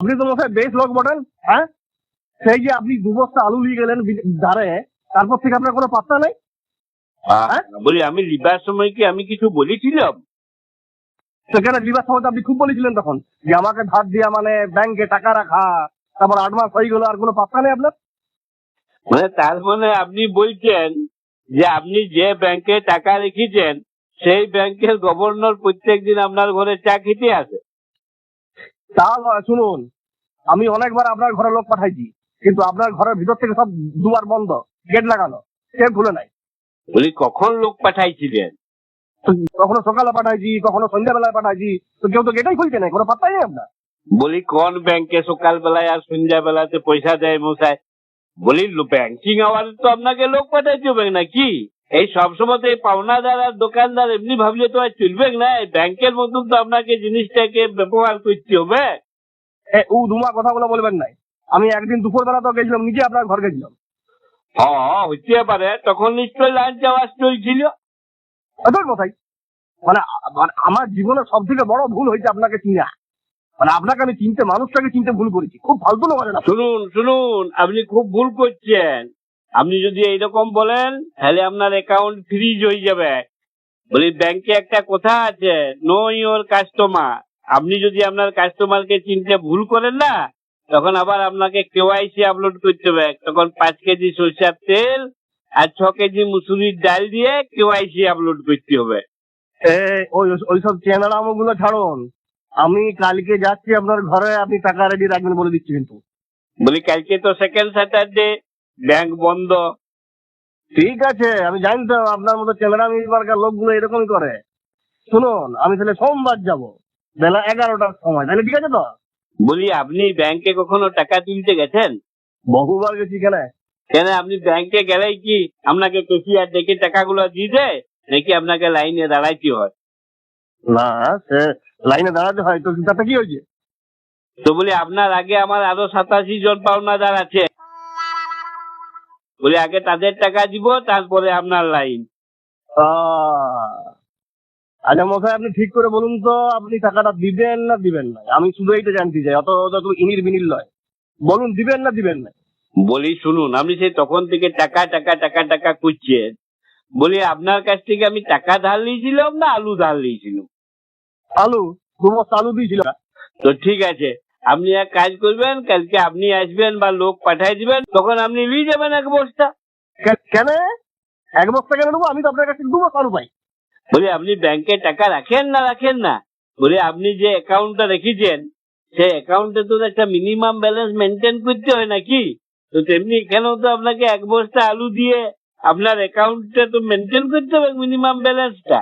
আপনি তো মশাই বেশ লোক বটেন হ্যাঁ? সেই যে আপনি দু বস্তা আলু নিয়ে গেলেন ধারে তারপর থেকে আপনার কোনো পাত্তা নেই? হ্যাঁ? বলি আমি লিবার সময় কি আমি কিছু বলেছিলাম? সেখানে বিবাহ সময় আপনি খুব বলেছিলেন তখন যে আমাকে ধার দিয়া মানে ব্যাংকে টাকা রাখা তারপর আট মাস হয়ে গেল আর কোনো পাত্তা নেই আপনার? মানে তার মানে আপনি বলছেন যে আপনি যে ব্যাংকে টাকা রেখেছেন সেই ব্যাংকের গভর্নর প্রত্যেকদিন আপনার ঘরে চা খেতে আসে। তা নয়, শুনুন। আমি অনেকবার আপনার ঘরে লোক পাঠাইছি কিন্তু আপনার ঘরের ভিতর থেকে সব দুয়ার বন্ধ গেট লাগানো সে খুলে নাই। বলি কখন লোক পাঠাইছিলেন? কখনো সকালে পাঠাইছি কখনো সন্ধ্যাবেলায় পাঠাইছি তো কেউ তো গেটাই খুলছে নাই কোনো পাত্তাই নেই আপনার। বলি কোন ব্যাংকে সকালবেলায় আর সন্ধ্যাবেলাতে পয়সা দেয় মশাই? বলি ব্যাংকিং আওয়ারে তো আপনাকে লোক পাঠাইতে হবে নাকি? এই সবসময় তো এই পাওনাদার আর দোকানদার এমনি ভাবলে তো আর চলবে না? এই ব্যাংকের মতন তো আপনাকে জিনিসটাকে ব্যবহার করতে হবে। উ দুমা কথাগুলো বলবেন নাই। আমি একদিন দুপুরবেলা তো গেছিলাম নিজে আপনার ঘর গেছিলাম। হ্যাঁ হইতে পারে। তখন নিশ্চয়ই লাঞ্চ আওয়াজ চলছিল। ওটাই কথাই মানে মানে আমার জীবনে সব থেকে বড় ভুল হয়েছে আপনাকে চিনা। মানে আপনাকে আমি চিনতে মানুষটাকে চিনতে ভুল করেছি। খুব ফালতু আপনি। শুনুন শুনুন আপনি খুব ভুল করছেন। আপনি যদি এইরকম বলেন তাহলে আপনার অ্যাকাউন্ট ফ্রিজ হয়ে যাবে। বলি ব্যাংকে একটা কথা আছে নো ইওর কাস্টমার আপনি যদি আপনার কাস্টমারকে চিনতে ভুল করেন না তখন আবার আপনাকে কেওয়াইসি আপলোড করতে হবে। তখন পাঁচ কেজি সরষের তেল আর ছ কেজি মুসুরির ডাল দিয়ে কেওয়াইসি আপলোড করতে হবে। ওই ওইসব চ্যানেল আমগুলো ছাড়ুন। আমি কালকে যাচ্ছি আপনার ঘরে আপনি টাকা রেডি রাখবেন বলে দিচ্ছি কিন্তু। বলি কালকে তো সেকেন্ড স্যাটারডে ব্যাংক বন্ধ। ঠিক আছে আমি জানি তো আপনার মতো চ্যানেল বারকার লোকগুলো এরকমই করে। শুনুন আমি তাহলে সোমবার যাব বেলা এগারোটার সময় তাহলে ঠিক আছে তো? বলি আপনি ব্যাংকে কখনো টাকা তুলতে গেছেন? বহুবার গেছি কেন কেন আপনি ব্যাংকে গেলেই কি আপনাকে কেসিয়ার ডেকে টাকাগুলো দিয়ে দেয় নাকি আপনাকে লাইনে দাঁড়াইতে হয়? না সে লাইনে দাঁড়াতে হয় তো তাতে কি হয়েছে? তো বলি আপনার আগে আমার আরও সাতাশি জন পাওনাদার আছে। বলি আগে তাদের টাকা দিব তারপরে আপনার লাইন। আচ্ছা মশাই আপনি ঠিক করে বলুন তো আপনি টাকাটা দিবেন না দিবেন না? আমি শুধু এইটা জানতে চাই অত অত ইনির বিনির লয়। বলুন দিবেন না দিবেন না? বলি শুনুন আপনি সেই তখন থেকে টাকা টাকা টাকা টাকা করছেন বলি আপনার কাছ থেকে আমি টাকা ধার নিয়েছিলাম না আলু ধার নিয়েছিলাম? আলু? দু আলু দিয়েছিল তো ঠিক আছে আপনি এক কাজ করবেন কালকে আপনি আসবেন বা লোক পাঠাই দিবেন তখন আপনি নিয়ে যাবেন এক বস্তা। কেন? এক বস্তা কেন নেব? আমি তো আপনার কাছ থেকে দু বস্তা পাই বলি আপনি ব্যাংকে টাকা রাখেন না রাখেন না। বলি আপনি যে অ্যাকাউন্টটা রেখেছেন সেই অ্যাকাউন্টে তো একটা মিনিমাম ব্যালেন্স মেনটেন করতে হয় নাকি? তো তেমনি এখানেও তো আপনাকে এক বস্তা আলু দিয়ে আপনার অ্যাকাউন্টটা তো মেনটেন করতে হবে মিনিমাম ব্যালেন্সটা।